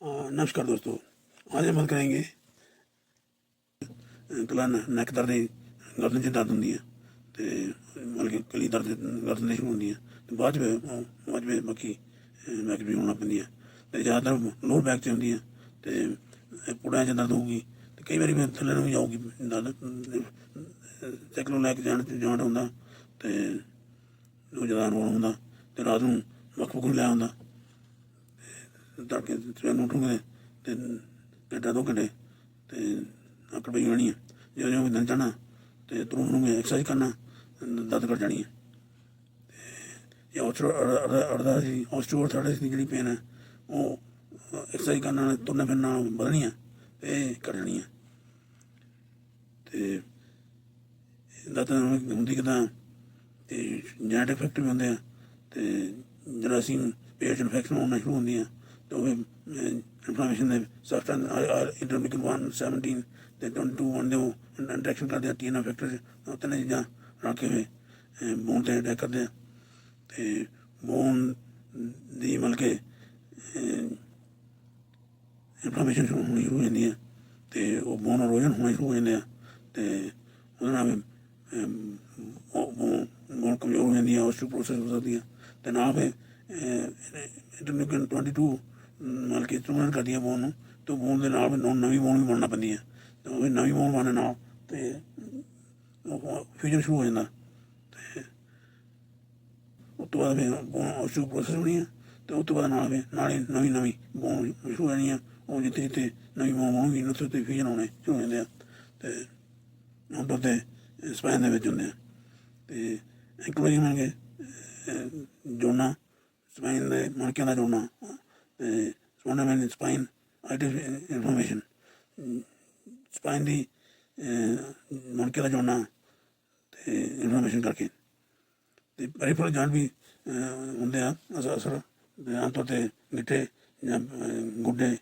अ, नमस्कार दोस्तों आज हम बात करेंगे ਕਲਾ ਨੈਕ ਦਰਦ ਦੀ ਗਰਦਨ 'ਚ ਦਰਦ ਹੁੰਦੀ ਹੈ ਤੇ ਮਤਲਬ ਕਿ ਕਲੀ ਦਰਦ ਗਰਦਨ ਦੇ ਸ਼ੁਰੂ ਹੁੰਦੀ ਹੈ ਤੇ ਬਾਅਦ ਵਿੱਚ ਉਹ- ਬਾਅਦ ਵਿੱਚ ਬਾਕੀ ਬੈਕ ਵੀ ਹੋਣਾ ਪੈਂਦੀ ਹੈ ਤੇ ਜ਼ਿਆਦਾਤਰ ਲੋਅਰ ਬੈਕ 'ਚ ਹੁੰਦੀ ਹੈ ਤੇ ਪੁੜਿਆਂ 'ਚ ਦਰਦ ਹੋਊਗੀ ਤੇ ਕਈ ਵਾਰੀ ਫਿਰ ਥੱਲੇ ਨੂੰ ਵੀ ਜਾਊਗੀ ਦਰਦ ਚੈੱਕ ਨੂੰ ਲੈ ਕੇ ਜਾਣ ਜਾਣ ਹੁੰਦਾ ਤੇ ਉਹ ਜ਼ਿਆਦਾ ਅਨੁਭਵ ਹੁੰਦਾ ਤੇ ਰਾਤ ਨੂੰ ਵੱਖ ਵੱਖ ਨੂੰ ਲੈ ਆਉਂਦਾ ਤੜਕੇ ਸਵੇਰ ਨੂੰ ਉੱਠੂਗੇ ਤੇ ਘੰਟਾ ਦੋ ਘੰਟੇ ਤੇ ਆਕੜ ਪਈ ਹੋਣੀ ਹੈ ਜਦੋਂ ਜਦੋਂ ਦਿਨ ਚੜ੍ਹਨਾ ਤੇ ਤੁਰਨ ਨੂੰ ਐਕਸਰਸਾਈਜ਼ ਕਰਨਾ, ਦਰਦ ਕਰ ਜਾਣੀ ਹੈ ਤੇ ਇਹ ਆਸਟਰੋ ਅਰਦਾ ਸੀ ਆਸਟਰੋਆਰਥਰਾਈਟਿਸ ਦੀ ਜਿਹੜੀ ਪੇਨ ਹੈ ਉਹ ਐਕਸਰਸਾਈਜ਼ ਕਰਨ ਨਾਲ ਤੁਰਨਾ ਫਿਰਨਾ ਨਾਲ ਵਧਣੀ ਹੈ ਤੇ ਘਟ ਜਾਣੀ ਹੈ ਤੇ ਇਹਦਾ ਹੁੰਦੀ ਕਿਦਾਂ, ਤੇ ਜੈਨੇਟਿਕ ਫੈਕਟਰ ਵੀ ਹੁੰਦੇ ਆ, ਤੇ ਜਰਾਸੀਮ ਪੇਟ ਇਨਫੈਕਸ਼ਨ ਹੋਣਾ ਸ਼ੁਰੂ ਹੁੰਦੀਆਂ ਤੇ ਉਹ ਇਨਫਲੇਮੇਸ਼ਨ ਦੇ ਸਬਸਟੈਂਸ ਇੰਟਰਲਿਊਕਿਨ 1 17 ਤੇ 22 ਵਨ ਦੇ ਇੰਟਰੈਕਸ਼ਨ ਕਰਦੇ ਆ ਟੀਐਨਐਫ ਫੈਕਟਰ ਉਹ ਤਿੰਨ ਚੀਜ਼ਾਂ ਰੱਖ ਕੇ ਹੋਏ ਬੋਨ ਤੇ ਅਟੈਕ ਕਰਦੇ ਆ ਤੇ ਬੋਨ ਦੀ ਮਤਲਬ ਕਿ ਇਨਫਲੇਮੇਸ਼ਨ ਸ਼ੁਰੂ ਹੋਣੀ ਸ਼ੁਰੂ ਹੋ ਜਾਂਦੀ ਹੈ ਤੇ ਉਹ ਬੋਨ ਰੋਜਨ ਹੋਣਾ ਸ਼ੁਰੂ ਹੋ ਜਾਂਦੇ ਆ ਤੇ ਉਹਦੇ ਨਾਲ ਵੀ, ਅਮ, ਉਹ ਬੋਨ ਕਮਜ਼ੋਰ ਹੋ ਜਾਂਦੀ ਹੈ ਆਸਟੀਓਪੋਰੋਸਿਸ ਹੋ ਸਕਦੀ ਹੈ ਤੇ ਨਾਲ ਫਿਰ ਇੰਟਰਲਿਊਕਨ 22 ਮਤਲਬ ਕਿ ਸਟਰੂਮੈਂਟ ਕਰਦੀ ਹੈ ਬੋਨ ਨੂੰ, ਤੇ ਬੋਨ ਦੇ ਨਾਲ ਫਿਰ ਨਵੀਂ ਬੋਨ ਵੀ ਬਣਨਾ ਪੈਂਦੀ ਹੈ ਤੇ ਉਹ ਫਿਰ ਨਵੀਂ ਬੋਨ ਬਣਨ ਨਾਲ ਤੇ ਫਿਊਜ਼ਨ ਸ਼ੁਰੂ ਹੋ ਜਾਂਦਾ। ਤੇ ਉਸ ਤੋਂ ਬਾਅਦ ਫਿਰ ਬੋਨ ਪ੍ਰੋਸੈਸ ਹੋਣੀ ਹੈ ਤੇ ਉਸ ਤੋਂ ਬਾਅਦ ਨਾਲ ਫਿਰ ਨਾਲੇ ਨਵੀਂ ਨਵੀਂ ਬੋਨ ਸ਼ੁਰੂ ਹੋ ਜਾਣੀ ਹੈ ਉਹ ਜਿੱਥੇ ਜਿੱਥੇ ਨਵੀਂ ਬੋਨ ਬਣੂਗੀ ਉੱਥੇ ਉੱਥੇ ਫਿਊਜ਼ਨ ਹੋਣੇ ਸ਼ੁਰੂ ਹੋ ਜਾਂਦੇ ਆ। ਤੇ ਆਮ ਤੌਰ ਤੇ ਸਪਾਈਨ ਦੇ ਵਿੱਚ ਹੁੰਦੇ ਆ। ਤੇ ਇੱਕ ਵਾਰੀ ਮੰਗੇ ਜੋੜਨਾ ਸਪਾਈਨ ਦੇ ਮਣਕਿਆਂ ਦਾ ਜੋੜਨਾ ਤੇ ਸਪਾਈਨ ਸਪਾਈਨ ਆਈਟਿਸ ਇਨਫੋਰਮੇਸ਼ਨ ਸਪਾਈਨ ਦੀ ਅਹ, ਮਣਕੇ ਦਾ ਜੋੜਨਾ ਤੇ ਇਨਫੋਰਮੇਸ਼ਨ ਕਰਕੇ। ਤੇ ਪੈਰੀਫਰਲ ਜॉइंट ਵੀ ਹੁੰਦੇ ਆ ਅਸਰ ਅਸਰ ਆਮ ਤੌਰ ਤੇ ਗਿੱਟੇ ਜਾਂ ਗੁੱਡੇ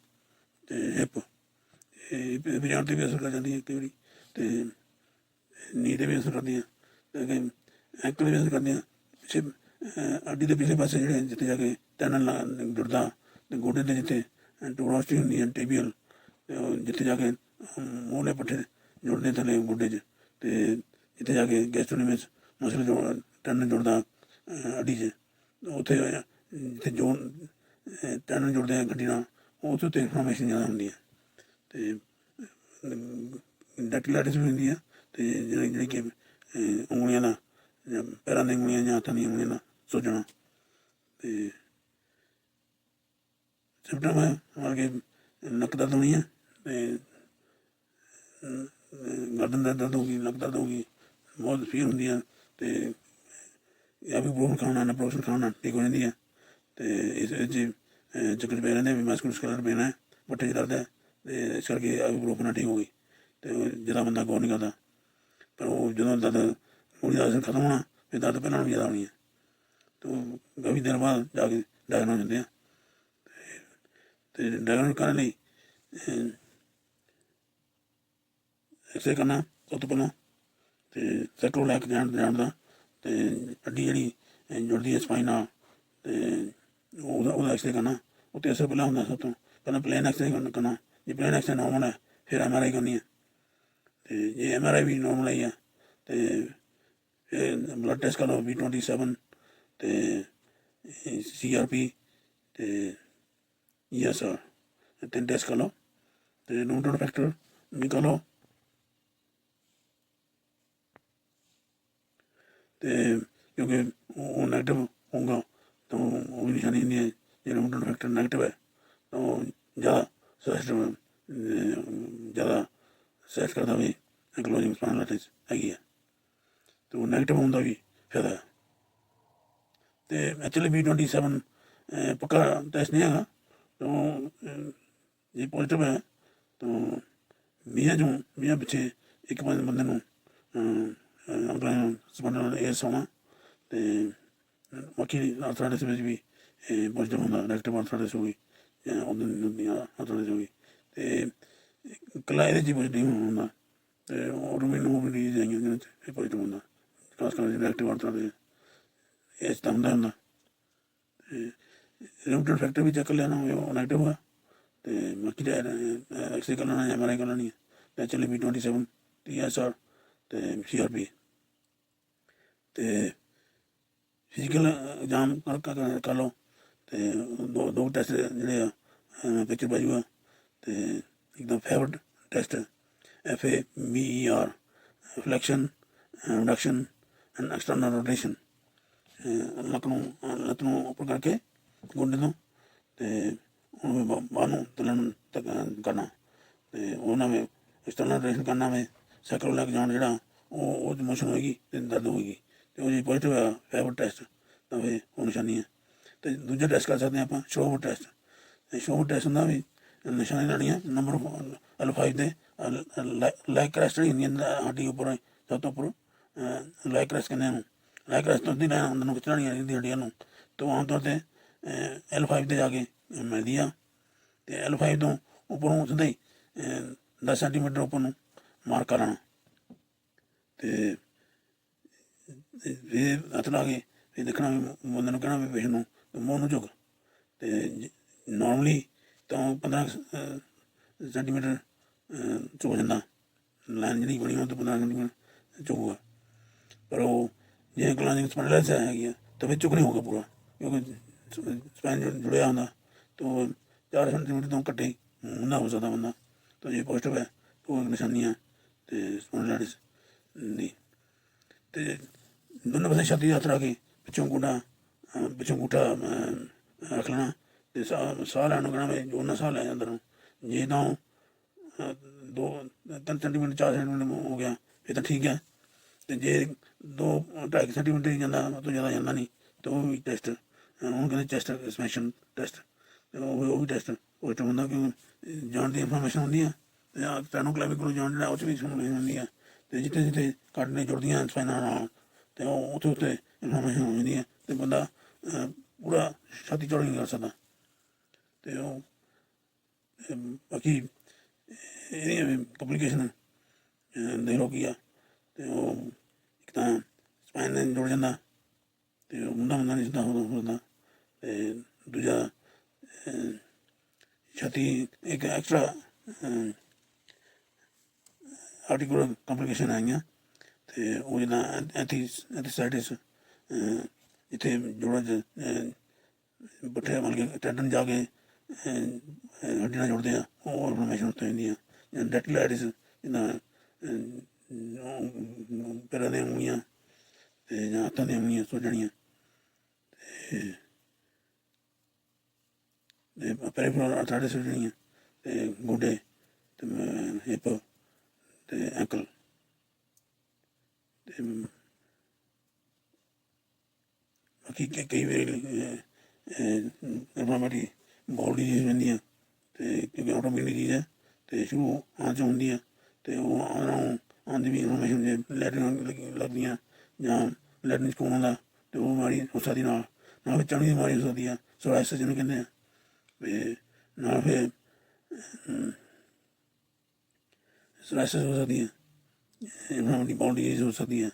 ਤੇ ਹਿੱਪ ਇਹ ਵੀ ਤੇ ਵੀ ਅਸਰ ਕਰ ਜਾਂਦੀ ਹੈ ਕਈ ਵਾਰੀ ਤੇ ਨੀ ਤੇ ਵੀ ਅਸਰ ਕਰਦੀਆਂ ਤੇ ਐਂਕਲ ਤੇ ਵੀ ਅਸਰ ਕਰਦੀਆਂ ਪਿੱਛੇ ਅੱਡੀ ਦੇ ਪਿਛਲੇ ਪਾਸੇ ਜਿਹੜੇ ਜਿੱਥੇ ਜਾ ਕੇ ਟੈਨਲ ਜੁੜਦਾ ਤੇ ਗੋਡੇ ਦੇ ਜਿੱਥੇ ਟੋਰਾਸਟੀ ਹੁੰਦੀ ਹੈ ਟੇਬੀਅਲ ਜਿੱਥੇ ਜਾ ਕੇ ਮੂਹਰੇ ਪੱਠੇ ਜੁੜਦੇ ਥੱਲੇ ਗੋਡੇ 'ਚ ਤੇ ਜਿੱਥੇ ਜਾ ਕੇ ਗੈਸਟ੍ਰੋਨਿਮਸ ਮਸਲ ਜੋੜ ਟੈਨਲ ਜੁੜਦਾ ਅਹ, ਅੱਡੀ 'ਚ। ਉੱਥੇ ਜਿੱਥੇ ਜੋੜ ਟੈਨਲ ਜੁੜਦੇ ਆ ਗੱਡੀ ਨਾਲ ਉੱਥੇ ਉੱਤੇ ਇਨਫੋਰਮੇਸ਼ਨ ਜ਼ਿਆਦਾ ਹੁੰਦੀ ਹੈ ਤੇ ਡੈਕਟਿਲਾਈਟਿਸ ਵੀ ਹੁੰਦੀ ਆ ਤੇ ਜਿਹੜੀ ਜਿਹੜੀ ਕਿ ਉਂਗਲੀਆਂ ਨਾਲ ਜਾਂ ਪੈਰਾਂ ਦੀਆਂ ਉਂਗਲੀਆਂ ਜਾਂ ਹੱਥਾਂ ਦੀਆਂ ਉਂਗਲੀਆਂ ਨਾਲ ਸੁੱਜਣਾ। ਤੇ ਸਿਮਟਮ ਹੈ ਮਤਲਬ ਕਿ ਨੱਕ ਦਰਦ ਹੋਣੀ ਹੈ ਤੇ ਗਰਦਨ ਦਾ ਦਰਦ ਹੋਗੀ ਨੱਕ ਦਰਦ ਹੋਗੀ ਬਹੁਤ ਫੀਲ ਹੁੰਦੀ ਹੈ ਤੇ ਜਾਂ ਵੀ ਬਰੋਨ ਖਾਣਾ ਨਾ ਪ੍ਰੋਸ਼ਨ ਖਾਣਾ ਠੀਕ ਹੋ ਜਾਂਦੀ ਹੈ ਤੇ ਇਸ ਵਿੱਚ ਅਹ, ਚੱਕਰ ਪੈ ਰਹਿੰਦੇ ਵੀ ਮਸਕੂਲਰ ਸਕਲਰ ਪੈਣਾ ਹੈ 'ਚ ਦਰਦ ਹੈ ਤੇ ਇਸ ਕਰਕੇ ਆ ਵੀ ਬਰੋਨ ਠੀਕ ਹੋ ਗਈ ਤੇ ਜਿਹੜਾ ਬੰਦਾ ਗੌਰ ਨਹੀਂ ਕਰਦਾ। ਪਰ ਉਹ ਜਦੋਂ ਦਰਦ ਉਹ ਦਾ ਅਸਰ ਖਤਮ ਹੋਣਾ ਫਿਰ ਦਰਦ ਪਹਿਲਾਂ ਨਾਲੋਂ ਜ਼ਿਆਦਾ ਹੋਣੀ ਹੈ ਤੇ ਉਹ ਕਾਫੀ ਦਿਨ ਬਾਅਦ ਜਾ ਕੇ ਡਾਇਗਨੋਸ ਹੁੰਦੇ ਆ। ਤੇ ਡਰਾਈਵਰ ਕਰਨ ਲਈ ਐਕਸਰੇ ਕਰਨਾ ਸਭ ਤੋਂ ਪਹਿਲਾਂ ਤੇ ਸੈਕਟਰ ਲੈ ਕੇ ਜਾਣ ਜਾਣ ਦਾ ਤੇ ਅੱਡੀ ਜਿਹੜੀ ਜੁੜਦੀ ਹੈ ਸਪਾਈਨ ਨਾਲ ਤੇ ਉਹਦਾ ਉਹਦਾ ਐਕਸਰੇ ਕਰਨਾ। ਉਹ ਅਸਰ ਪਹਿਲਾਂ ਹੁੰਦਾ ਸਭ ਤੋਂ। ਪਹਿਲਾਂ ਪਲੇਨ ਐਕਸਰੇ ਕਰਨਾ ਜੇ ਪਲੇਨ ਐਕਸਰੇ ਨਾਰਮਲ ਹੈ, ਫਿਰ ਐਮਆਰਆਈ ਕਰਨੀ ਹੈ। ਤੇ ਜੇ ਐਮਆਰਆਈ ਵੀ ਨਾਰਮਲ ਆਈ ਹੈ, ਤੇ ਫਿਰ ਬਲੱਡ ਟੈਸਟ ਕਰੋ ਵੀ B27 ਤੇ ਸੀਆਰਪੀ ਤੇ ESR ਇਹ ਤਿੰਨ ਟੈਸਟ ਕਰ ਲਓ ਤੇ ਨੂਟਨ ਫੈਕਟਰ ਵੀ ਕਰ ਲਓ ਤੇ ਕਿਉਂਕਿ ਉਹ ਨੈਗੇਟਿਵ ਹੋਊਗਾ ਤਾਂ ਉਹ ਵੀ ਨਿਸ਼ਾਨੀ ਹੁੰਦੀ ਹੈ ਜੇ ਨੂਟਨ ਫੈਕਟਰ ਨੈਗੇਟਿਵ ਹੈ ਤਾਂ ਉਹ ਜ਼ਿਆਦਾ ਸਿਸਟਮ ਜ਼ਿਆਦਾ ਸੈਟ ਕਰਦਾ ਵੀ ਐਂਕਲੋਜਿੰਗ ਸਪਾਈਨਲਾਈਟਿਸ ਹੈਗੀ ਹੈ ਤੇ ਉਹ ਨੈਗੇਟਿਵ ਹੋਣ ਦਾ ਵੀ ਫਾਇਦਾ ਹੈ ਤੇ ਐਕਚੁਅਲੀ ਬੀ 27 ਪੱਕਾ ਟੈਸਟ ਨਹੀਂ ਹੈਗਾ ਤਾਂ ਜੇ ਪੋਜ਼ਿਟਿਵ ਹੈ ਤਾਂ ਮੀਆਂ ਜੋ, ਮੀਆਂ ਪਿੱਛੇ ਇੱਕ ਪੰਜ ਬੰਦੇ ਨੂੰ ਆਪਣੇ ਆਪਣਾ ਸਪੰਡਲ ਇਹ ਸੋਣਾ। ਤੇ, ਬਾਕੀ ਆਰਥਰਾਈਟਿਸ ਵਿੱਚ ਵੀ, ਇਹ ਪੋਜ਼ਿਟਿਵ ਹੁੰਦਾ ਨੈਗੇਟਿਵ ਆਰਥਰਾਈਟਿਸ ਹੋ ਗਈ, ਜਾਂ ਉਹਦੀ ਦੀਆਂ ਆਰਥਰਾਈਟਿਸ ਹੋ ਤੇ ਕਲਾ ਇਹਦੇ 'ਚ ਹੀ ਪੋਜ਼ਿਟਿਵ ਹੁੰਦਾ ਤੇ ਉਹ ਵੀ ਨੂੰ ਵੀ ਨਹੀਂ ਜਾਈਆਂ ਜਿਹਨਾਂ 'ਚ ਪੋਜ਼ਿਟਿਵ ਹੁੰਦਾ, ਖਾਸ ਕਰਕੇ ਨੈਗੇਟਿਵ ਆਰਥਰਾਈਟਿਸ ਇਹ 'ਚ ਤਾਂ ਹੁੰਦਾ ਹੁੰਦਾ। ਤੇ ਫੈਕਟਰ ਵੀ ਚੈੱਕ ਲੈਣਾ ਹੋਵੇ ਉਹ ਨੈਗੇਟਿਵ ਆ ਤੇ ਬਾਕੀ ਦਾ ਐਕਸਰੇ ਕਰਨਾ ਹੈ ਐਮਆਰਆਈ ਕਰਨਾ ਹੈ ਤੇ ਚੱਲੇ ਵੀ 27 ਟੀਐਸਆਰ ਤੇ ਸੀਆਰਪੀ ਤੇ ਫਿਜ਼ੀਕਲ ਐਗਜ਼ਾਮ ਕਰ ਕਰ ਕਰ ਲਓ। ਤੇ ਦੋ ਦੋ ਟੈਸਟ ਜਿਹੜੇ ਆ ਪਿਕਚਰ ਬਾਜੂਆ ਤੇ ਇੱਕਦਮ favourite test F A B E R flexion reduction and external rotation ਲੱਕ ਨੂੰ ਅਹ ਨੂੰ ਉੱਪਰ ਕਰਕੇ ਗੁੰਡੇ ਤੋਂ ਤੇ ਉਹਨੂੰ ਬਾ- ਬਾਹਰ ਨੂੰ ਤੱਕ ਕਰਨਾ। ਤੇ ਉਹਨਾਂ ਵਿੱਚ ਐਕਸਟਰਨਲ ਰੋਟੇਸ਼ਨ ਕਰਨਾ ਵਿੱਚ ਸਾਈਕਲ ਜਾਣ ਜਿਹੜਾ ਉਹ ਉਹ ਮੋਸ਼ਨ ਹੋਏਗੀ ਤੇ ਦਰਦ ਹੋਏਗੀ। ਤੇ ਉਹ ਜੇ ਪੋਜ਼ਿਟਿਵ ਆ ਫੇਵਰ ਟੈਸਟ ਤਾਂ ਫਿਰ ਉਹ ਨਿਸ਼ਾਨੀ ਹੈ ਤੇ ਦੂਜਾ ਟੈਸਟ ਕਰ ਸਕਦੇ ਹਾਂ ਆਪਾਂ ਸ਼ੋਵਰ ਟੈਸਟ ਤੇ ਸ਼ੋਵਰ ਟੈਸਟ ਹੁੰਦਾ ਵੀ ਨਿਸ਼ਾਨੀ ਲੈਣੀ ਹੈ ਨੰਬਰ L5 ਦੇ ਲਾਈਕ ਕ੍ਰੈਸਟ ਹੁੰਦੀ ਹੱਡੀ ਉੱਪਰ, ਸਭ ਤੋਂ ਉੱਪਰ ਲਾਈਕ ਕ੍ਰੈਸਟ ਕਹਿੰਦੇ ਨੂੰ ਲਾਈਕ ਕ੍ਰੈਸਟ ਤੋਂ ਦੀ ਲਾਈਨ ਅੰਦਰ ਨੂੰ ਖਿੱਚਣੀ ਹੈ ਹੱਡੀਆਂ ਨੂੰ। ਤੋਂ ਆਮ ਤੌਰ ਤੇ L5 ਤੇ ਜਾ ਕੇ ਮਿਲਦੀ ਆ। ਤੇ L5 ਤੋਂ ਉੱਪਰੋਂ ਸਿੱਧਾ ਹੀ 10 ਸੈਂਟੀਮੀਟਰ ਉੱਪਰ ਨੂੰ ਮਾਰ ਕਰਨਾ ਤੇ ਤੇ ਫਿਰ ਹੱਥ ਲਾ ਕੇ ਫਿਰ ਦੇਖਣਾ ਵੀ ਬੰਦੇ ਨੂੰ ਕਹਿਣਾ ਵੀ ਪੇਸ਼ ਨੂੰ ਮੂੰਹ ਨੂੰ ਝੁਕ। ਤੇ ਨਾਰਮਲੀ ਤਾਂ 15 ਸੈਂਟੀਮੀਟਰ ਝੁਕ ਜਾਂਦਾ। ਲਾਈਨ ਜਿਹੜੀ ਬਣੀ ਉਹ ਤੋਂ 15 ਸੈਂਟੀਮੀਟਰ ਝੁਕੂਗਾ। ਪਰ ਉਹ ਜੇ ਕਲਾਂਜਿੰਗ ਸਪੈਂਡਲਾਈਸ ਹੈਗੀ ਆ, ਤਾਂ ਫਿਰ ਝੁਕ ਨਹੀਂ ਹੋਗਾ ਪੂਰਾ, ਕਿਉਂਕਿ ਸਪੈਨ ਜੁੜਿਆ ਹੁੰਦਾ, ਤਾਂ 4 ਸੈਂਟੀਮੀਟਰ ਤੋਂ ਘੱਟੇ ਹੁੰਦਾ ਹੋ ਸਕਦਾ ਬੰਦਾ। ਤਾਂ ਜੇ ਪੋਜ਼ਿਟਿਵ ਹੈ ਤਾਂ ਉਹ ਤੇ ਸਪੈਂਡਲਾਈਟਿਸ ਦੀ ਤੇ ਦੋਨੋਂ ਪਾਸੇ ਛਾਤੀ ਹੱਥ ਰੱਖ ਕੇ ਪਿੱਛੋਂ ਗੁੱਡਾ ਪਿੱਛੋਂ ਗੁੱਟਾ ਰੱਖ ਲੈਣਾ। ਤੇ ਸਾਹ ਸਾਹ ਲੈਣ ਨੂੰ ਕਹਿਣਾ ਵੀ ਜੋ ਸਾਹ ਲੈ ਅੰਦਰੋਂ ਜੇ ਤਾਂ ਦੋ, ਤਿੰਨ ਸੈਂਟੀਮੀਟਰ ਚਾਰ ਸੈਂਟੀਮੀਟਰ ਹੋ ਗਿਆ ਫਿਰ ਤਾਂ ਠੀਕ ਹੈ। ਤੇ ਜੇ ਦੋ, ਢਾਈ ਸੈਂਟੀਮੀਟਰ ਜਾਂਦਾ ਤੋਂ ਜ਼ਿਆਦਾ ਜਾਂਦਾ ਨਹੀਂ, ਤਾਂ ਉਹ ਵੀ ਟੈਸਟ ਉਹਨੂੰ ਕਹਿੰਦੇ ਚੈਸਟ ਐਕਸਪੈਂਸ਼ਨ ਟੈਸਟ ਉਹ ਉਹ ਵੀ ਟੈਸਟ ਉਹ ਤਾਂ ਹੁੰਦਾ ਕਿ ਜਾਣ ਦੀ ਇਨਫੋਰਮੇਸ਼ਨ ਹੁੰਦੀ ਹੈ ਜਾਂ ਆ ਸਟੈਨੋ ਕਲੈਵਿਕਲ ਜਾਣ ਜਿਹੜਾ ਉਹ ਚ ਵੀ ਇਨਫੋਰਮੇਸ਼ਨ ਹੁੰਦੀ ਹੈ ਤੇ ਜਿੱਥੇ ਜਿੱਥੇ ਕੱਟ ਨੇ ਜੁੜਦੀਆਂ ਸਪਾਈਨਾਂ ਨਾਲ, ਤੇ ਉਹ ਉੱਥੇ ਉੱਥੇ ਇਨਫੋਰਮੇਸ਼ਨ ਹੋ ਜਾਂਦੀ ਹੈ ਤੇ ਬੰਦਾ ਪੂਰਾ ਛਾਤੀ ਚੌੜੀ ਨਹੀਂ ਕਰ ਸਕਦਾ। ਤੇ ਉਹ ਬਾਕੀ ਇਹਦੀ ਪਬਲੀਕੇਸ਼ਨ ਦੇ ਲੋ ਕੀ ਆ। ਤੇ ਉਹ ਇੱਕ ਤਾਂ ਸਪਾਈਨ ਨਾਲ ਜੁੜ ਜਾਂਦਾ। ਤੇ ਉਹ ਹੁੰਦਾ ਹੁੰਦਾ ਨਹੀਂ ਸਿੱਧਾ ਹੋ ਹੁੰਦਾ ਤੇ ਦੂਜਾ ਅਹ, ਛਾਤੀ ਇੱਕ ਐਕਸਟਰਾ ਆਰਟੀਕੂਲਰ ਕੰਪਲਿਕੇਸ਼ਨ ਆਈਆਂ ਤੇ ਉਹ ਜਿਹਦਾ ਐਂਥੀ ਐਂਥੀਸਾਈਟਿਸ ਜਿੱਥੇ ਜੋੜਾਂ ਚ ਅਹ, ਬਣ ਕੇ ਟੈਂਡਨ ਜਾ ਕੇ ਅਹ, ਹੱਡੀ ਨਾਲ ਜੁੜਦੇ ਆ ਉਹ ਇਨਫਲੇਮੇਸ਼ਨ ਉੱਤੇ ਹੁੰਦੀ ਆ ਡੈਟਲਾਈਟਿਸ ਜਿਹਦਾ ਪੈਰਾਂ ਦੀਆਂ ਉਂਗਲੀਆਂ ਤੇ ਜਾਂ ਹੱਥਾਂ ਦੀਆਂ ਉਂਗਲੀਆਂ ਸੁੱਜਣੀਆਂ ਤੇ ਤੇ ਪੈਰੀਫਰਲ ਆਰਥਰਾਈਟਿਸ ਸੁੱਜਣੀਆਂ ਤੇ ਗੋਡੇ ਤੇ ਹਿਪ ਤੇ ਐਂਕਲ ਤੇ ਬਾਕੀ ਕਈ ਵਾਰੀ ਇਨਫਲਾਮੇਟਰੀ ਬੋਡੀ ਦੀ ਹੁੰਦੀਆਂ ਤੇ ਕਿਉਂਕਿ ਆਟੋਮੈਟਿਕ ਚੀਜ਼ ਹੈ ਤੇ ਸ਼ੁਰੂ ਆਂ ਚ ਹੁੰਦੀ ਹੈ ਤੇ ਉਹ ਆਉਂ ਆਂਦੀ ਵੀ ਇਨਫੋਰਮੇਸ਼ਨ ਜੇ ਲੈਟਰਿਨ ਲੱਗਦੀਆਂ ਜਾਂ ਲੈਟਰ ਕੋਣ ਹੁੰਦਾ ਤੇ ਉਹ ਬਿਮਾਰੀ ਹੋ ਸਕਦੀ ਨਾਲ ਨਾਲ ਵਿੱਚ ਚਮੜੀ ਦੀ ਬਿਮਾਰੀ ਹੋ ਸਕਦੀ ਹੈ ਸੋਰਾਇਸਿਸ ਜਿਹਨੂੰ ਕਹਿੰਦੇ ਆ। ਨਾਲ ਫਿਰ ਸੋਰਾਇਸਿਸ ਹੋ ਸਕਦੀ ਹੈ ਇਨਫਲਾਮੇਟਰੀ ਬਾਡੀ ਹੋ ਸਕਦੀ ਹੈ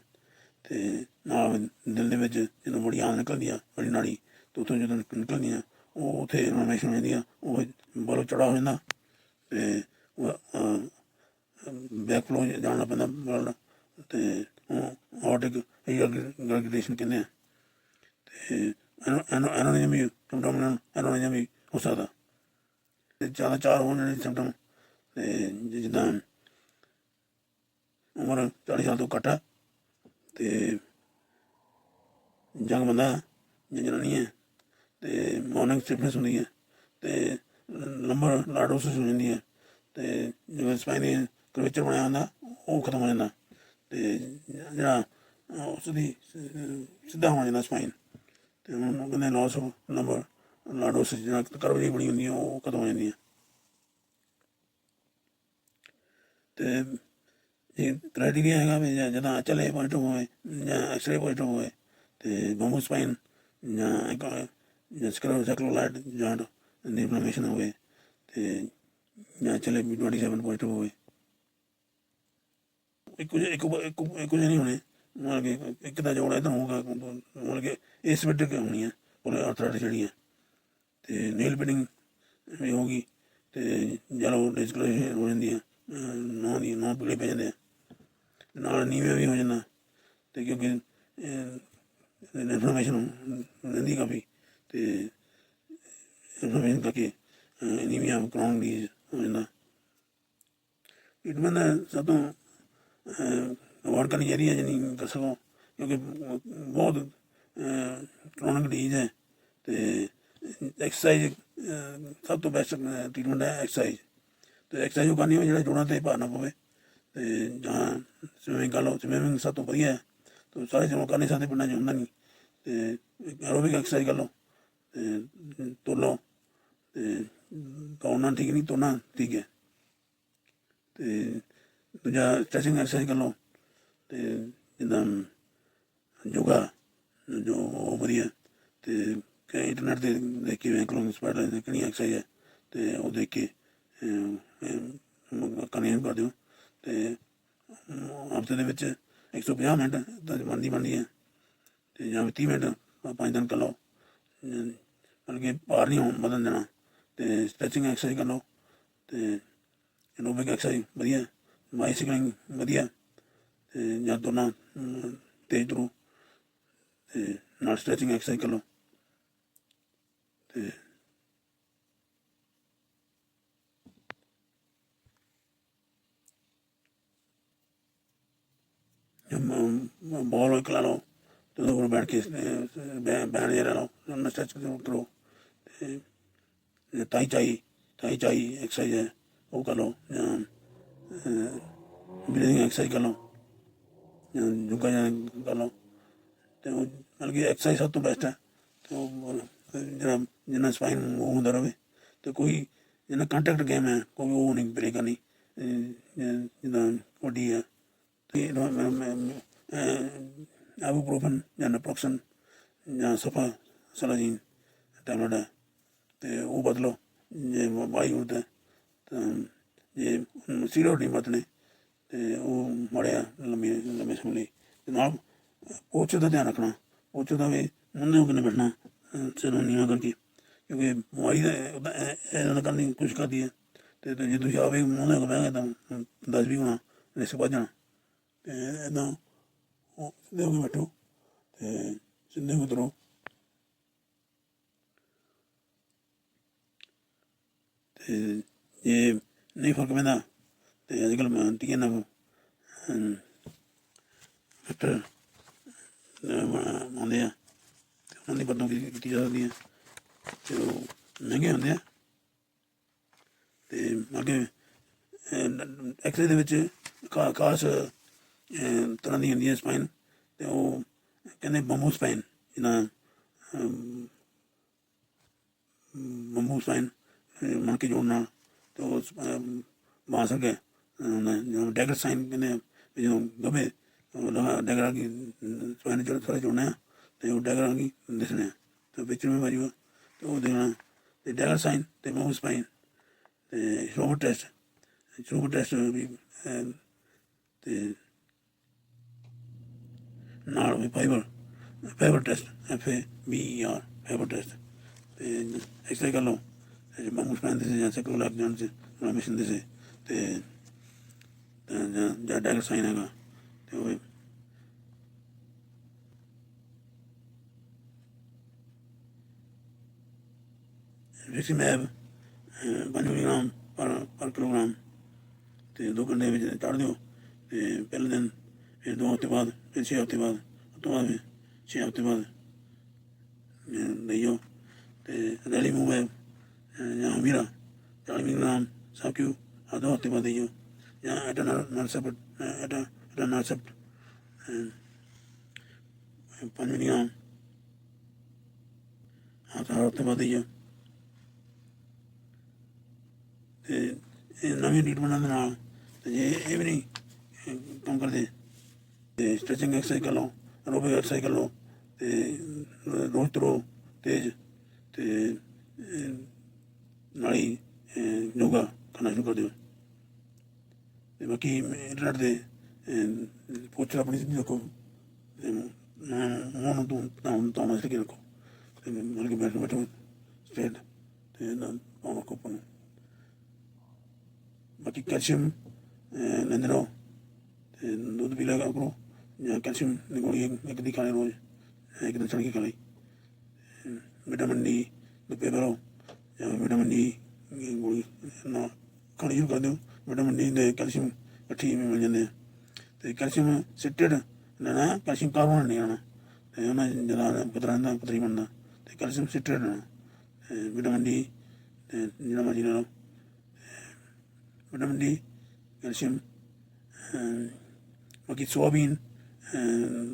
ਤੇ ਨਾਲ ਦਿਲ ਦੇ ਵਿੱਚ ਜਦੋਂ ਬੜੀ ਆਂਦ ਨਿਕਲਦੀ ਆ ਬੜੀ ਨਾੜੀ ਤੇ ਉੱਥੋਂ ਜਦੋਂ ਨਿਕਲਦੀਆਂ, ਉਹ ਉੱਥੇ ਇਨਫੋਰਮੇਸ਼ਨ ਹੋ ਜਾਂਦੀ ਆ ਉਹ ਬਲੋ ਚੜਾ ਹੋ ਜਾਂਦਾ ਤੇ ਬੈਕ ਫਲੋ ਜਾਣਾ ਪੈਂਦਾ ਬਲਡ ਤੇ ਉਹ ਆਰਟਿਕ ਕਹਿੰਦੇ ਆ ਤੇ ਐਨੋਨਿਜ਼ਮ ਵੀ ਹੋ ਸਕਦਾ ਤੇ ਜ਼ਿਆਦਾ ਚਾਰ ਹੋਣ ਜਿਹੜੇ ਸਿੰਪਟਮ ਤੇ ਜਿੱਦਾਂ ਉਮਰ 40 ਸਾਲ ਤੋਂ ਘੱਟ ਆ, ਤੇ ਜੰਗ ਬੰਦਾ ਜਾਂ ਜਨਾਨੀ ਹੈ ਤੇ ਮਾਰਨਿੰਗ ਸਟਿਫਨੈਸ ਹੁੰਦੀ ਹੈ ਤੇ ਨੰਬਰ ਲਾਡੋਸਿਸ ਹੋ ਜਾਂਦੀ ਹੈ ਤੇ ਜਿਵੇਂ ਸਪਾਈਨੀ ਕਰਵੇਚਰ ਬਣਿਆ ਹੁੰਦਾ, ਉਹ ਖਤਮ ਹੋ ਜਾਂਦਾ, ਤੇ ਜਿਹੜਾ ਉਸ ਦੀ ਸਿੱਧਾ ਹੋ ਜਾਂਦਾ ਸਪਾਈਨ ਤੇ ਉਹਨੂੰ ਕਹਿੰਦੇ ਲਾਸ ਆਫ ਨੰਬਰ ਲਾਡੋਸਿਸ ਜਿਹੜਾ ਕਰਵਰੀ ਬਣੀ ਹੁੰਦੀ ਹੈ ਉਹ ਖਤਮ ਹੋ ਜਾਂਦੀ ਹੈ ਤੇ ਇਹ ਕ੍ਰਾਈਟੇਰੀਆ ਹੈਗਾ ਵੀ ਜਾਂ ਜਦੋਂ ਚਲੇ ਪੋਜ਼ਿਟਿਵ ਹੋਵੇ ਜਾਂ ਐਕਸਰੇ ਪੋਜ਼ਿਟਿਵ ਹੋਵੇ ਤੇ ਬੰਬੂ ਸਪਾਈਨ ਜਾਂ ਇੱਕ ਜਾਂ ਸਕਲੋ ਸਕਲੋਲਾਈਟ ਜॉइंट ਦੀ ਇਨਫਲੇਮੇਸ਼ਨ ਹੋਵੇ ਤੇ ਜਾਂ ਚਲੇ ਵੀ 27 ਪੋਜ਼ਿਟਿਵ ਹੋਵੇ ਇੱਕ ਇੱਕ ਇੱਕ ਇੱਕ ਨਹੀਂ ਹੋਣੇ ਮਤਲਬ ਕਿ ਇੱਕ ਦਾ ਜੋੜ ਇਧਰ ਹੋਊਗਾ ਮਤਲਬ ਕਿ ਇਸ ਵਿੱਚ ਕਿ ਹੋਣੀ ਹੈ ਪੂਰੇ ਆਰਥਰਾਈਟਿਸ ਜਿਹੜੀ ਹੈ ਤੇ ਨੇਲ ਬਿਟਿੰਗ ਵੀ ਹੋ ਗਈ ਤੇ ਜਦੋਂ ਡਿਸਕਲੇਸ਼ਨ ਹੋ ਜਾਂਦੀ ਹੈ ਨੌ ਦੀ ਨੌ ਪੀਲੇ ਪੈ ਜਾਂਦੇ ਆ। ਨਾਲ ਨੀਵੇਂ ਵੀ ਹੋ ਜਾਂਦਾ ਤੇ ਕਿਉਂਕਿ ਇਨਫੋਰਮੇਸ਼ਨ ਰਹਿੰਦੀ ਕਾਫੀ ਤੇ ਇਨਫੋਰਮੇਸ਼ਨ ਕਰਕੇ ਅਹ, ਨੀਵੀਆਂ ਕਰਾਉਣ ਦੀ ਹੋ ਜਾਂਦਾ। ਟ੍ਰੀਟਮੈਂਟ ਸਭ ਤੋਂ ਅਵਾਰਡ ਕਰਨੀ ਚਾਹੀਦੀ ਹੈ ਜਿੰਨੀ ਕਰ ਸਕੋ ਕਿਉਂਕਿ ਬਹੁਤ ਕ੍ਰੋਨਿਕ ਡਿਜ਼ੀਜ਼ ਹੈ ਤੇ ਐਕਸਰਸਾਈਜ਼ ਸਭ ਤੋਂ ਬੈਸਟ ਟ੍ਰੀਟਮੈਂਟ ਹੈ ਐਕਸਰਸਾਈਜ਼ ਤੇ ਐਕਸਰਸਾਈਜ਼ ਉਹ ਕਰਨੀ ਹੋਵੇ ਜਿਹੜਾ ਜੋੜਾਂ ਤੇ ਭਾਰ ਨਾ ਪਵੇ। ਤੇ ਜਾਂ ਸਵਿਮਿੰਗ ਕਰ ਲਓ ਸਵਿਮਿੰਗ ਸਭ ਤੋਂ ਵਧੀਆ ਹੈ। ਤੇ ਸਾਰੇ ਜਨੋਂ ਕਰ ਨਹੀਂ ਪਿੰਡਾਂ 'ਚ ਹੁੰਦਾ ਨਹੀਂ। ਤੇ ਐਰੋਬਿਕ ਐਕਸਰਸਾਈਜ਼ ਕਰ ਲਓ, ਤੇ ਤੁਰ ਤੇ ਦੌੜਨਾ ਠੀਕ ਨਹੀਂ, ਤੁਰਨਾ ਠੀਕ ਹੈ। ਤੇ ਦੂਜਾ ਸਟ੍ਰੈਚਿੰਗ ਐਕਸਰਸਾਈਜ਼ ਕਰ ਲਓ, ਤੇ ਜਿੱਦਾਂ ਯੋਗਾ, ਜੋ ਉਹ ਵਧੀਆ। ਤੇ ਕਈ ਇੰਟਰਨੈਟ ਤੇ ਦੇਖ ਕੇ ਮੈਂ ਲਓ ਸਪਾਈਡਰ ਦੇ ਕਿਹੜੀ ਐਕਸਰਸਾਈਜ਼ ਹੈ ਤੇ ਉਹ ਦੇਖ ਕੇ ਕਰਨੀ ਕਰ ਦਿਓ ਤੇ ਹਫ਼ਤੇ ਦੇ ਵਿੱਚ 150 ਮਿੰਟ ਤਾਂ ਬਣਦੀ ਬਣਦੀ ਹੈ ਤੇ ਜਾਂ 30 ਮਿੰਟ ਪੰਜ ਦਿਨ ਕਰ ਲਓ। ਮਤਲਬ ਕਿ ਭਾਰ ਨਹੀਂ ਹੋਣ, ਵਧਣ ਦੇਣਾ ਤੇ ਸਟ੍ਰੈਚਿੰਗ ਐਕਸਰਸਾਈਜ਼ ਕਰ ਲਓ ਤੇ ਐਰੋਬਿਕ ਐਕਸਰਸਾਈਜ਼ ਵਧੀਆ ਬਾਈਸਿਕਲਿੰਗ ਵਧੀਆ ਤੇ ਜਾਂ ਤੁਰਨਾ ਤੇਜ਼ ਤੁਰੋ ਤੇ ਨਾਲ ਸਟ੍ਰੈਚਿੰਗ ਐਕਸਰਸਾਈਜ਼ ਕਰ ਲਓ। ਤੇ ਬਾਲ ਇੱਕ ਲਾ ਲਓ ਤੇ ਉਹਦੇ ਉੱਪਰ ਬੈਠ ਕੇ ਬੈਠ ਬੈਠ ਜਾ ਲਓ ਉਹਨਾਂ ਸਟ੍ਰੈਚ ਕਰੋ ਤੇ ਜੇ ਤਾਈ ਚਾਈ ਤਾਈ ਚਾਈ ਐਕਸਰਸਾਈਜ਼ ਹੈ ਉਹ ਕਰ ਲਓ ਜਾਂ ਬਰੀਥਿੰਗ ਐਕਸਰਸਾਈਜ਼ ਕਰ ਲਓ ਜਾਂ ਯੋਗਾ ਜਾਂ ਕਰ ਲਓ ਤੇ ਜਿਹੜਾ ਜਿੰਨਾ ਸਪਾਈਨ ਮੂਵ ਹੁੰਦਾ ਰਹੇ ਤੇ ਕੋਈ ਜਿੰਨਾ ਕੰਟੈਕਟ ਗੇਮ ਹੈ, ਕੋਈ ਉਹ ਨਹੀਂ ਬ੍ਰੇਕ ਕਰਨੀ ਜਿੱਦਾਂ ਕਬੱਡੀ ਹੈ, ਤੇ ਆਬੂਪ੍ਰੋਫਨ ਜਾਂ ਨਪਰੋਕਸਨ ਜਾਂ ਸਫਾ ਸਲਾਜੀਨ ਟੈਬਲੇਟ ਹੈ, ਤੇ ਉਹ ਬਦਲੋ, ਜੇ ਵਾਈ ਹੁੰਦਾ ਤਾਂ ਜੇ ਸੀਰੋ ਨਹੀਂ ਬਦਲਣੇ ਤੇ ਉਹ ਮੜਿਆ ਲੰਮੇ ਲੰਮੇ ਸਮੇਂ ਲਈ, ਤੇ ਨਾਲ ਪੋਚੇ ਦਾ ਧਿਆਨ ਰੱਖਣਾ ਪੋਚੇ ਦਾ ਵੀ ਮੁੰਨੇ ਹੋ ਕੇ ਨਹੀਂ ਬੈਠਣਾ ਸਿਰੋਂ ਨੀਵਾਂ ਕਰਕੇ ਕਿਉਂਕਿ ਬਿਮਾਰੀ ਦਾ ਉਹਦਾ ਇਹਨਾਂ ਕਰਨੀ ਕੁਛ ਕਰਦੀ ਹੈ। ਤੇ ਜੇ ਤੁਸੀਂ ਆਵੇ ਮੁੰਨੇ ਹੋ ਕੇ ਤਾਂ ਦੱਸ ਵੀ ਹੋਣਾ ਰਿਸਕ ਵੱਧ ਜਾਣਾ। ਤੇ ਇਦਾਂ ਉਹ ਸਿੱਧੇ ਹੋ ਕੇ ਬੈਠੋ ਤੇ ਸਿੱਧੇ ਹੋ ਤੁਰੋ ਤੇ ਜੇ ਨਹੀਂ ਫ਼ਰਕ ਪੈਂਦਾ ਤੇ ਅੱਜ ਕੱਲ੍ਹ ਮੈਂ ਟੀਕੇ ਨਾਲ ਡਾਕਟਰ ਆਉਂਦੇ ਆ। ਉਹਨਾਂ ਦੀ ਵਰਤੋਂ ਕੀਤੀ ਜਾ ਸਕਦੀ ਹੈ ਤੇ ਮਹਿੰਗੇ ਹੁੰਦੇ ਆ। ਤੇ ਅੱਗੇ ਐਕਸਰੇ ਦੇ ਵਿੱਚ ਖਾ- ਖਾਸ ਤਰ੍ਹਾਂ ਦੀ ਹੁੰਦੀ ਹੈ ਸਪਾਈਨ ਤੇ ਉਹ ਕਹਿੰਦੇ ਬੰਬੂ ਸਪਾਈਨ ਜਿਹਨਾਂ ਬੰਬੂ ਸਪਾਈਨ ਮਨ ਕੇ ਜੋੜਨਾ ਤੇ ਉਹ ਬਾਂਸ ਕੇ ਜਿਵੇਂ ਡੈਗਰ ਸਾਈਨ ਕਹਿੰਦੇ ਜਦੋਂ ਗਵੇ ਡੈਗਰ ਕੀ ਸਪਾਈਨ ਜਿਹੜਾ ਥੋੜਾ ਜੋੜਨਾ। ਆ ਤੇ ਉਹ ਡੈਗਰ ਕੀ ਦਿਸਣਾ ਤੇ ਵਿੱਚ ਵਿੱਚ ਵਾਜੂਗਾ ਤੇ ਉਹ ਦੇਣਾ ਤੇ ਡੈਗਰ ਸਾਈਨ ਤੇ ਬੰਬੂ ਸਪਾਈਨ ਤੇ ਸ਼ੋਵਰ ਟੈਸਟ ਸ਼ੋਵਰ ਟੈਸਟ ਵੀ ਅਹ, ਨਾਲ ਵੀ fibre fibre test F A B R fibre test ਤੇ ਐਕਸਰੇ ਕਰ ਲਓ ਤੇ ਮਾਮੂਸ ਪੈਂਦੇ ਸੀ ਜਾਂ ਸੈਕਰੋ ਲੱਗ ਜਾਣ ਚ ਰਮੇਸ਼ਨ ਦੇ ਸੀ ਤੇ ਤਾਂ ਜਾਂ ਜਾਂ ਸਾਈਨ ਹੈਗਾ ਤੇ ਉਹ ਰਿਕਸੀਮੈਬ ਪੰਜ ਮਿਲੀਗ੍ਰਾਮ ਪਰ ਪਰ ਕਿਲੋਗ੍ਰਾਮ ਤੇ ਦੋ ਘੰਟੇ ਵਿੱਚ ਚੜ੍ਹ ਦਿਓ ਤੇ ਪਹਿਲੇ ਦਿਨ ਫਿਰ ਦੋ ਹਫ਼ਤੇ ਬਾਅਦ, ਫਿਰ ਛੇ ਹਫ਼ਤੇ ਬਾਅਦ, ਉਸ ਤੋਂ ਬਾਅਦ ਛੇ ਹਫ਼ਤੇ ਬਾਅਦ, ਅਹ ਲਈਓ ਤੇ ਰੈਲੀ ਮੂਵ ਹੈ ਜਾਂ ਮੀਰਾ 40 ਮਿਲੀਗ੍ਰਾਮ, ਸਭ ਕਿਉ ਆ ਦੋ ਹਫ਼ਤੇ ਬਾਅਦ ਲਈਓ ਜਾਂ ਐਟਾ ਨਰਸਪਟ ਐਟਾ ਐਟਾ ਨਰਸਪਟ ਪੰਜ ਮਿਲੀਗ੍ਰਾਮ ਆ ਚਾਰ ਹਫ਼ਤੇ ਬਾਅਦ ਲਈਓ ਤੇ ਇਹ ਨਵੀਂ ਟ੍ਰੀਟਮੈਂਟਾਂ ਦੇ ਨਾਲ ਤੇ ਜੇ ਇਹ ਵੀ ਨਹੀਂ ਕੰਮ ਕਰਦੇ। ਤੇ ਸਟ੍ਰੈਚਿੰਗ ਐਕਸਰਸਾਈਜ਼ ਕਰ ਲਓ ਐਰੋਬਿਕ ਐਕਸਰਸਾਈਜ਼ ਕਰ ਲਓ ਤੇ ਰੋਜ਼ ਤਰੋ ਤੇਜ਼ ਤੇ ਅਹ, ਨਾਲ ਹੀ ਯੋਗਾ ਕਰਨਾ ਸ਼ੁਰੂ ਕਰ ਦਿਓ। ਤੇ ਬਾਕੀ ਇੰਟਰਨੈਟ ਦੇ ਪੋਚਰ ਆਪਣੀ ਸਿੱਧੀ ਰੱਖੋ ਤੇ ਮੂੰਹ ਨੂੰ ਤੋਂ ਤਾਂ ਤਾਂ ਮਸਲ ਕੇ ਰੱਖੋ। ਤੇ ਮਤਲਬ ਕਿ ਬੈਠੋ ਬੈਠੋ ਸਟ੍ਰੇਟ ਤੇ ਨਾ ਪਾਉਂ ਰੱਖੋ ਬਾਕੀ ਕੈਲਸ਼ੀਅਮ ਅਹ, ਲੈਂਦੇ ਰਹੋ ਤੇ ਦੁੱਧ ਪੀ ਲਿਆ ਕਰੋ ਜਾਂ ਕੈਲਸ਼ੀਅਮ ਦੀ ਗੋਲੀ ਇੱਕ ਇੱਕ ਦੀ ਖਾਣੀ ਰੋਜ਼ ਇੱਕ ਦਿਨ ਛੱਡ ਕੇ ਖਾ ਲਈ। ਵਿਟਾਮਿਨ ਡੀ ਦੇ ਕਰੋ ਜਾਂ ਵਿਟਾਮਿਨ ਡੀ ਦੀ ਗੋਲੀ ਨਾ ਖਾਣੀ ਸ਼ੁਰੂ ਕਰ ਦਿਓ। ਵਿਟਾਮਿਨ ਡੀ ਦੇ ਕੈਲਸ਼ੀਅਮ ਇਕੱਠੀ ਵੀ ਮਿਲ ਜਾਂਦੇ ਆ। ਤੇ ਕੈਲਸ਼ੀਅਮ ਸਿਟਰੇਟ ਲੈਣਾ ਕੈਲਸ਼ੀਅਮ ਕਾਰਬੋਨੇਟ ਨਹੀਂ ਲੈਣਾ ਤੇ ਉਹਨਾਂ ਜਿਹਦਾ ਪਤਰਾ ਰਹਿੰਦਾ ਪਤਰੀ ਬਣਦਾ। ਤੇ ਕੈਲਸ਼ੀਅਮ ਸਿਟਰੇਟ ਲੈਣਾ ਵਿਟਾਮਿਨ ਡੀ ਤੇ ਜਿਹੜਾ ਮਰਜ਼ੀ ਲੈ ਲਓ। ਵਿਟਾਮਿਨ ਡੀ ਕੈਲਸ਼ੀਅਮ ਅਮ, ਬਾਕੀ ਸੋਆਬੀਨ ਅਮ,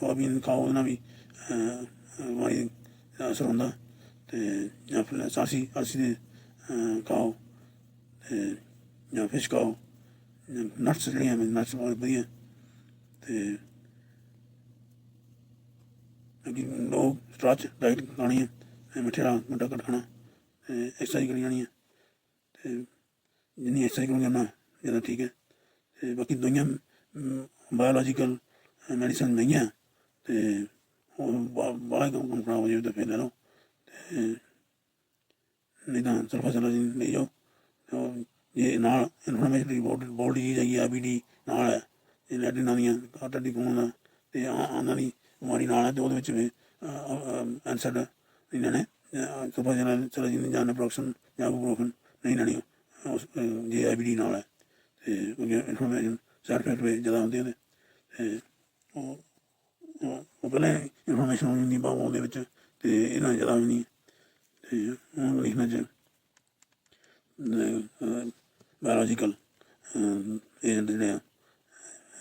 ਸੋਆਬੀਨ ਖਾਓ ਉਹਨਾਂ ਵੀ ਅਮ, ਦਾ ਅਸਰ ਹੁੰਦਾ ਤੇ ਜਾਂ ਫਿਰ ਸਾਸੀ ਅਰਸੀ ਦੇ ਖਾਓ ਤੇ ਜਾਂ ਫਿਸ਼ ਖਾਓ ਨਟਸ ਜਿਹੜੀਆਂ ਨਟਸ ਬਹੁਤ ਵਧੀਆ ਤੇ ਕਿ ਲੋਕ ਸਟ੍ਰਚ ਡਾਈਟ ਖਾਣੀ ਹੈ ਤੇ ਮਿੱਠੇ ਦਾ ਖਾਣਾ ਐਕਸਰਸਾਈਜ਼ ਕਰੀ ਜਾਣੀ ਹੈ ਤੇ ਜਿੰਨੀ ਐਕਸਰਸਾਈਜ਼ ਕਰੋਗੇ ਨਾ ਜ਼ਿਆਦਾ ਠੀਕ ਹੈ। ਤੇ ਬਾਕੀ ਦਵਾਈਆਂ ਬਾਇਓਲੋਜੀਕਲ ਮੈਡੀਸਨ ਨਹੀਂ ਹੈ ਤੇ ਉਹ ਬਾਹਰ ਕੰਮ ਕੰਮ ਖਰਾਬ ਹੋ ਤਾਂ ਫਿਰ ਲੈ ਲਓ। ਤੇ ਨਹੀਂ ਤਾਂ ਸਰਫਾ ਜੀ ਲੈ ਜਾਓ। ਤੇ ਇਹ ਨਾਲ ਇਨਫੋਰਮੇਸ਼ਨ ਦੀ ਬੋਡੀ ਬੋਡੀ ਚੀਜ਼ ਹੈਗੀ ਆ, ਬੀਡੀ ਨਾਲ ਹੈ, ਇਹ ਲੈਟਿਨਾਂ ਦੀਆਂ ਕਾਟਾ ਦੀ ਕੋਣ ਦਾ ਤੇ ਆਨਾਂ ਦੀ ਬਿਮਾਰੀ ਨਾਲ ਹੈ, ਤੇ ਉਹਦੇ ਵਿੱਚ ਵੀ ਐਂਸਰ ਇਹਨਾਂ ਨੇ ਸਰਫਾ ਚਲਾ ਜੀ ਜਾਂ ਨੈਪਰੋਕਸਨ ਜਾਂ ਬੂਪਰੋਫਨ ਨਹੀਂ ਲੈਣੀ। ਜੇ ਆਈਬੀਡੀ ਨਾਲ ਹੈ। ਤੇ ਇਨਫੋਰਮੇਸ਼ਨ ਸਾਈਡ ਇਫੈਕਟ ਵੀ ਜ਼ਿਆਦਾ ਹੁੰਦੇ ਨੇ। ਤੇ ਉਹ ਉਹ ਪਹਿਲਾਂ ਇਨਫੋਰਮੇਸ਼ਨ ਹੋ ਜਾਂਦੀ ਬਾਬੂ ਦੇ ਵਿੱਚ, ਤੇ ਇਹਨਾਂ ਜ਼ਿਆਦਾ ਵੀ ਨਹੀਂ ਤੇ ਉਹ ਲਿਖਣਾ ਚ ਬਾਇਓਲੋਜੀਕਲ ਏਜੰਟ ਜਿਹੜੇ ਆ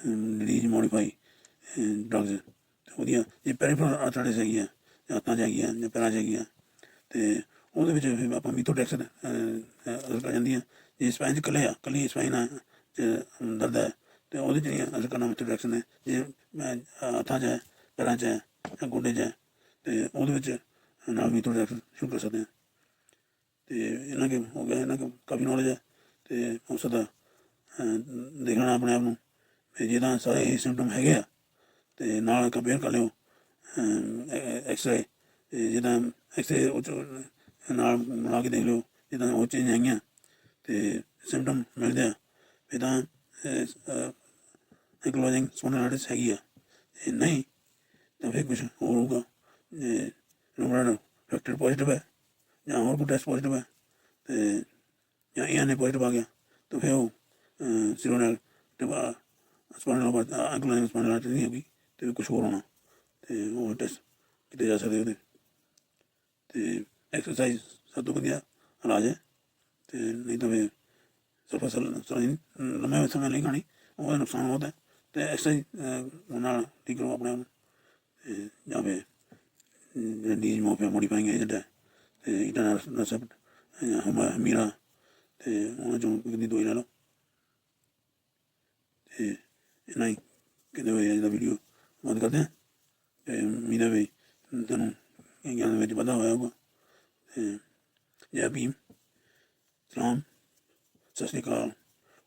ਡਿਜ਼ੀਜ਼ ਮੋਡੀਫਾਈ ਡਰੱਗਸ ਵਧੀਆ ਜੇ ਪੈਰੀਫਰਲ ਆਰਥਰਾਈਟਿਸ ਹੈਗੀ ਆ, ਜਾਂ ਹੱਥਾਂ 'ਚ ਹੈਗੀ ਜਾਂ ਪੈਰਾਂ 'ਚ ਹੈਗੀ ਆ, ਤੇ ਉਹਦੇ ਵਿੱਚ ਆਪਾਂ ਮੀਥੋਟੈਕਸਨ ਅਸਰ ਕਰ ਜਾਂਦੀਆਂ ਸਪਾਈਨ 'ਚ ਇਕੱਲੇ ਆ ਕੱਲੀ ਸਪਾਈਨ ਆ ਦਰਦ ਹੈ ਤੇ ਉਹਦੇ 'ਚ ਨਹੀਂ ਅਸਰ ਕਰਨਾ ਮੀਥੋਟੈਕਸਨ ਹੈ। ਜੇ ਮੈਂ ਹੱਥਾਂ 'ਚ ਹੈ ਪੈਰਾਂ 'ਚ ਹੈ ਜਾਂ ਗੋਡੇ 'ਚ ਹੈ ਤੇ ਉਹਦੇ ਵਿੱਚ ਨਾਲ ਵੀ ਮੀਥੋਟੈਕਸਨ ਸ਼ੁਰੂ ਕਰ ਸਕਦੇ ਹਾਂ। ਤੇ ਇਹਨਾਂ ਕੇ ਹੋ ਗਿਆ ਇਹਨਾਂ ਕੇ ਕਾਫੀ ਨੌਲੇਜ ਹੈ ਤੇ ਹੋ ਸਕਦਾ ਅਹ, ਦੇਖਣਾ ਆਪਣੇ ਆਪ ਨੂੰ ਵੀ ਜਿਹਦਾ ਸਾਰੇ ਇਹ ਸਿੰਪਟਮ ਹੈਗੇ ਆ ਤੇ ਨਾਲ ਕੰਪੇਅਰ ਕਰ ਲਿਓ ਐਕਸਰੇ ਜਿਹਦਾ ਐਕਸਰੇ ਉਹ 'ਚ ਨਾਲ ਮਿਲਾ ਕੇ ਦੇਖ ਲਿਓ ਜਿੱਦਾਂ ਉਹ ਚੀਜ਼ਾਂ ਆਈਆਂ ਤੇ ਸਿੰਪਟਮ ਮਿਲਦੇ ਆ। ਫਿਰ ਤਾਂ ਐਕਲੋਜਿੰਗ ਸਪੋਂਡਲਾਈਟਿਸ ਹੈਗੀ ਆ ਇਹ ਨਹੀਂ, ਤਾਂ ਫਿਰ ਕੁਝ ਹੋਰ ਹੋਊਗਾ। ਜੇ ਰੋਮਨ ਫੈਕਟਰ ਪੋਜ਼ਿਟਿਵ ਹੈ, ਜਾਂ ਹੋਰ ਕੋਈ ਟੈਸਟ ਪੋਜ਼ਿਟਿਵ ਹੈ, ਤੇ ਜਾਂ ਇਹ ਨੇ ਪੋਜ਼ਿਟਿਵ ਆ ਗਿਆ, ਤਾਂ ਫਿਰ ਉਹ ਸਿਰੋਨਲ ਟਿਵਾ ਸਪੋਂਡਲਾਈਟਿਸ ਐਕਲੋਜਿੰਗ ਸਪੋਂਡਲਾਈਟਿਸ ਨਹੀਂ ਹੋਗੀ, ਤੇ ਕੁਝ ਹੋਰ ਹੋਣਾ, ਤੇ ਉਹ ਟੈਸਟ ਕੀਤੇ ਜਾ ਸਕਦੇ ਉਹਦੇ। ਤੇ ਐਕਸਰਸਾਈਜ਼ ਸਭ ਤੋਂ ਵਧੀਆ ਇਲਾਜ ਹੈ। ਤੇ ਨਹੀਂ ਤਾਂ ਫਿਰ ਸਰਫਾ ਸਲ ਸਲਾਈਨ ਲੰਮੇ ਸਮੇਂ ਲਈ ਖਾਣੀ ਉਹਦਾ ਨੁਕਸਾਨ ਬਹੁਤ ਹੈ। ਤਰ੍ਹਾਂ ਹੀ ਨਾਲ ਠੀਕ ਕਰੋ ਆਪਣੇ ਆਪ ਨੂੰ। ਤੇ ਜਾਂ ਫਿਰ ਡੀਜ ਮੋਪਿਆ ਮੋੜੀ ਏਜੰਟ ਜਿਹੜਾ ਤੇ ਇਟਰਨਲ ਰੈਸੈਪਟ ਹਮਾ ਮੀਰਾ ਤੇ ਉਹਨਾਂ ਚੋਂ ਇੱਕ ਦੀ ਦਵਾਈ ਲੈ ਲਓ। ਤੇ ਇਹਨਾਂ ਹੀ, ਕਿਤੇ ਹੋਏ ਅੱਜ ਦਾ ਵੀਡੀਓ ਬੰਦ ਕਰਦੇ ਹਾਂ। ਤੇ ਮੀਰਾ ਵੀ ਤੁਹਾਨੂੰ ਗਿਆਨ ਵਿੱਚ ਵਾਧਾ ਹੋਇਆ ਹੋਊਗਾ। ਤੇ ਜੈ ਭੀਮ। ਸਲਾਮ ਸਤਿ ਸ਼੍ਰੀ ਅਕਾਲ।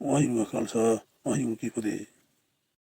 ਵਾਹਿਗੁਰੂ ਜੀ ਕਾ ਖਾਲਸਾ ਵਾਹਿਗੁਰੂ ਕੀ ਫਤਿਹ।